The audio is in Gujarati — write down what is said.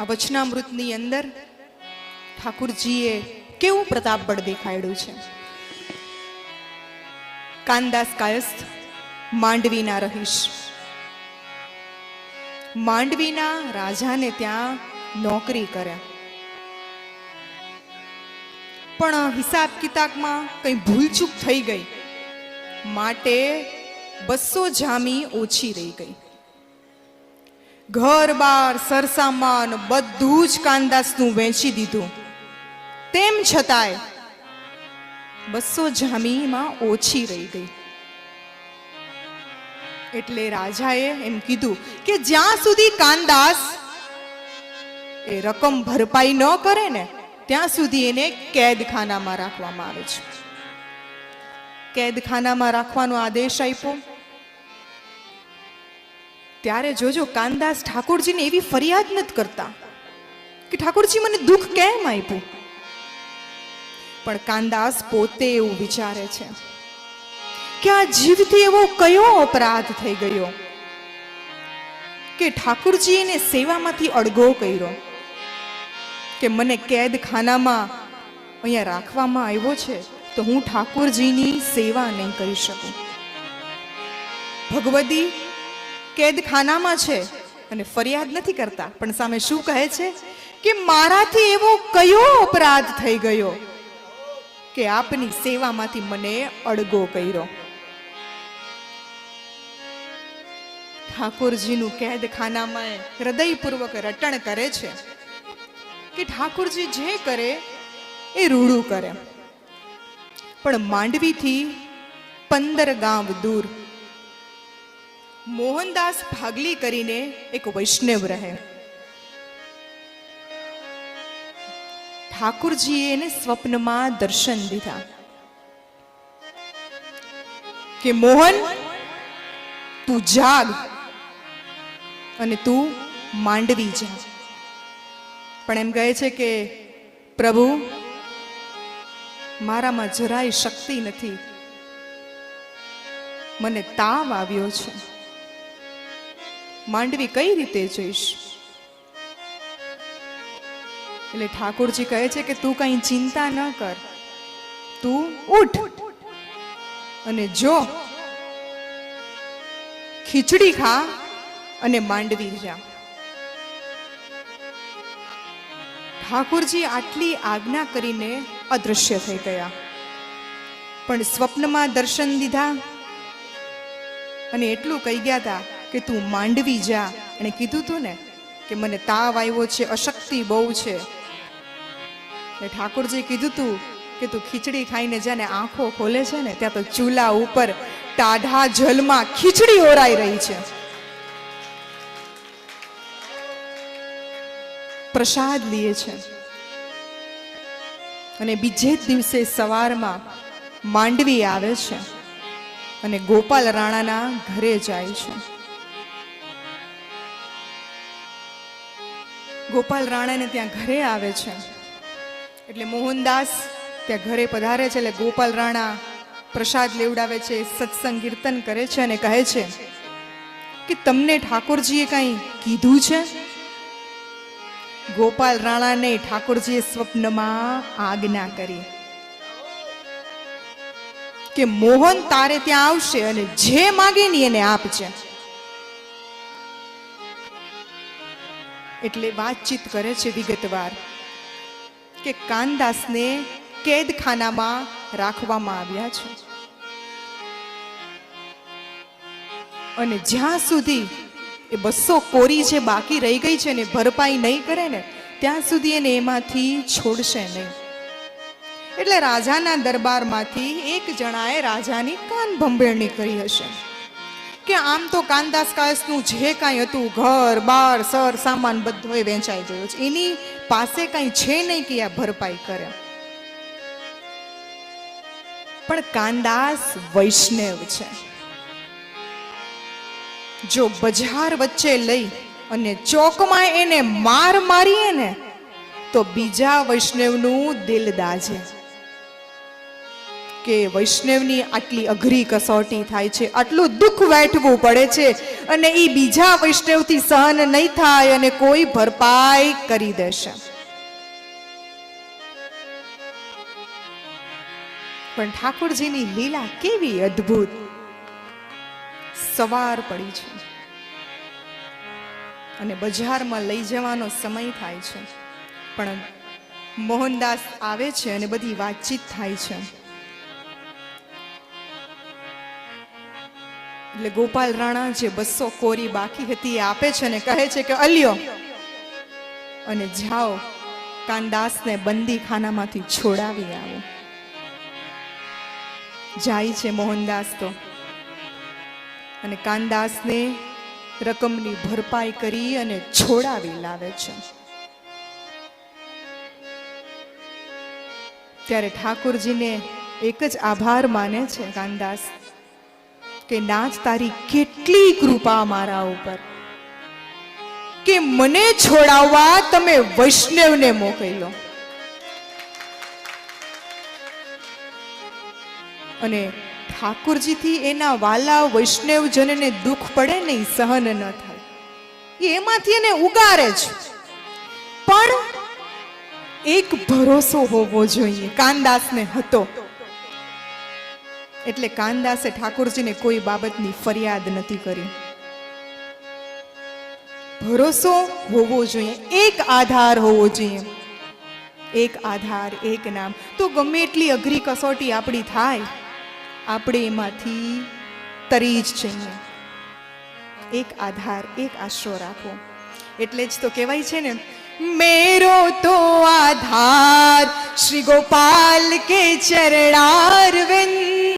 આ વચનામૃતની અંદર ઠાકુરજીએ કેવું પ્રતાપ બળ દેખાડ્યું છે? કાનદાસ કાયસ્થ, માંડવીના રહીશ. માંડવીના રાજાને ત્યાં નોકરી કર્યા. પણ હિસાબ કિતાબમાં કંઈ ભૂલચૂક થઈ ગઈ. માટે બસો જામી ઓછી રહી ગઈ. ઘર બાર સરસામાન, બધું જ કાનદાસનું વેચી દીધું. તેમ છતાંય બસો જામીમાં ઓછી રહી ગઈ. એટલે રાજાએ એમ કીધું કે જ્યાં સુધી કાનદાસ એ રકમ ભરપાઈ ન કરે ને, ત્યાં સુધી એને કેદખાનામાં રાખવામાં આવે છે. કેદખાનામાં રાખવાનો આદેશ આપ્યો. ત્યારે જોજો, કાનદાસ ઠાકોરજીને એવી ફરિયાદ નથી કરતા કે ઠાકોરજી મને દુઃખ કેમ આપ્યું? પણ કાનદાસ પોતે એવું વિચારે છે કે આ જીવથી એવો કયો અપરાધ થઈ ગયો કે ઠાકુરજી એને સેવામાંથી અડગો કર્યો, કે મને કેદ ખાનામાં અહીંયા રાખવામાં આવ્યો છે તો હું ઠાકોરજીની સેવા નહીં કરી શકું. ભગવદી કેદખાનામાં છે અને ફરિયાદ નથી કરતા. પણ સામે શું કહે છે? કે મારાથી એવો કયો અપરાધ થઈ ગયો કે આપની સેવામાંથી મને અડગો કર્યો. ઠાકોરજીનું કેદખાનામાં હૃદયપૂર્વક રટણ કરે છે કે ઠાકોરજી જે કરે એ રૂડું કરે. પણ માંડવીથી પંદર ગામ દૂર મોહનદાસ ભાગલી કરીને એક વૈષ્ણવ રહે. ઠાકુરજીએ એને સ્વપ્નમાં દર્શન દીધા. કે, મોહન, તું જાગ અને તું માંડવી જા. પણ એમ કહે છે કે, પ્રભુ, મારામાં જરાય શક્તિ નથી. મને તાવ આવ્યો છે. માંડવી કઈ રીતે જઈશ? એટલે ઠાકોરજી કહે છે કે તું કઈ ચિંતા ન કર. તું ઉઠ અને જો. ખીચડી ખા અને માંડવી જા. ઠાકોરજી આટલી આજ્ઞા કરીને અદૃશ્ય થઈ ગયા. પણ સ્વપ્નમાં દર્શન દીધા અને એટલું કહી ગયા હતા કે તું માંડવી જા. અને કીધું તું ને કે મને તાવ આવ્યો છે, અશક્તિ બહુ છે. એટલે ઠાકોરજી કીધું તું કે તું ખીચડી ખાઈને જાને આંખો ખોલે છે ને, ત્યાં તો ચૂલા ઉપર ટાઢા જલમાં ખીચડી ઓરાઈ રહી છે. પ્રસાદ લીએ છે. અને બીજે જ દિવસે સવારમાં માંડવી આવે છે અને ગોપાલ રાણાના ઘરે જાય છે. ગોપાલ રાણાને ત્યાં ઘરે આવે છે. એટલે મોહનદાસ ત્યાં ઘરે પધારે છે એટલે ગોપાલ રાણા પ્રસાદ લેવડાવે છે, સત્સંગ કીર્તન કરે છે અને કહે છે કે તમને ઠાકોરજીએ કાંઈ કીધું છે? ગોપાલ રાણાને ઠાકોરજીએ સ્વપ્નમાં આજ્ઞા કરી કે મોહન તારે ત્યાં આવશે અને જે માગે ને એને આપજે. એટલે વાતચીત કરે છે વિગતવાર કે કાનદાસને કેદખાનામાં રાખવામાં આવ્યા છે. અને જ્યાં સુધી એ બસો કોરી જે બાકી રહી ગઈ છે ને ભરપાઈ નહીં કરે ને, ત્યાં સુધી એને એમાંથી છોડશે નહીં. એટલે રાજાના દરબારમાંથી એક જણાએ રાજાની કાન ભંભેરણી કરી હશે. કે આમ તો કાનદાસ કાયસનું જે કાંઈ હતું, ઘર, બાર, સર, સામાન બધો વેચાઈ ગયો છે. એની પાસે કાંઈ છે નહીં કે આ ભરપાઈ કરે. પણ કાનદાસ વૈષ્ણવ છે. જો બજાર વચ્ચે લઈ અને ચોકમાં એને માર મારીએ ને, તો બીજા વૈષ્ણવનું દિલ દાજે. કે વૈષ્ણવની આટલી અઘરી કસોટી થાય છે, આટલું દુઃખ વેઠવું પડે છે અને એ બીજા વૈષ્ણવથી સહન નહીં થાય અને કોઈ ભરપાઈ કરી દેશે. પણ ઠાકોરજીની લીલા કેવી અદ્ભુત સવાર પડી છે અને બજારમાં લઈ જવાનો સમય થાય છે. પણ મોહનદાસ આવે છે અને બધી વાતચીત થાય છે. એટલે ગોપાલ રાણા જે બસો કોરી બાકી હતી એ આપે છે અને કહે છે કે અલ્યો. અને જાઓ, કાનદાસને બંદી ખાનામાંથી છોડાવી આવો. જાય છે મોહનદાસ તો. અને કાનદાસને રકમની ભરપાઈ કરી અને છોડાવી લાવે છે. ત્યારે ઠાકોરજીને એક જ આભાર માને છે કાનદાસ. કે નાચ તારી કેટલી કૃપા મારા ઉપર? કે મને છોડાવવા તમે વૈષ્ણવને મોકલ્યો? અને ઠાકુરજીથી એના વાલા વૈષ્ણવજનને દુઃખ પડે નહીં, સહન ન થાય. એમાંથી એને ઉગારે છે. પણ એક ભરોસો હોવો જોઈએ. કાનદાસને હતો. એટલે કાનદાસે ઠાકોરજીને કોઈ બાબતની ફરિયાદ નથી કરી. ભરોસો હોવો જોઈએ, એક આધાર હોવો જોઈએ. એક આધાર, એક નામ. તો ગમે એટલી અઘરી કસોટી આપણી થાય, આપણે એમાંથી તરી જ જઈએ. એક આધાર, એક આશરો રાખો એટલે જ તો કહેવાય છે ને, મેરો તો આધાર શ્રી ગોપાલ કે ચરણાર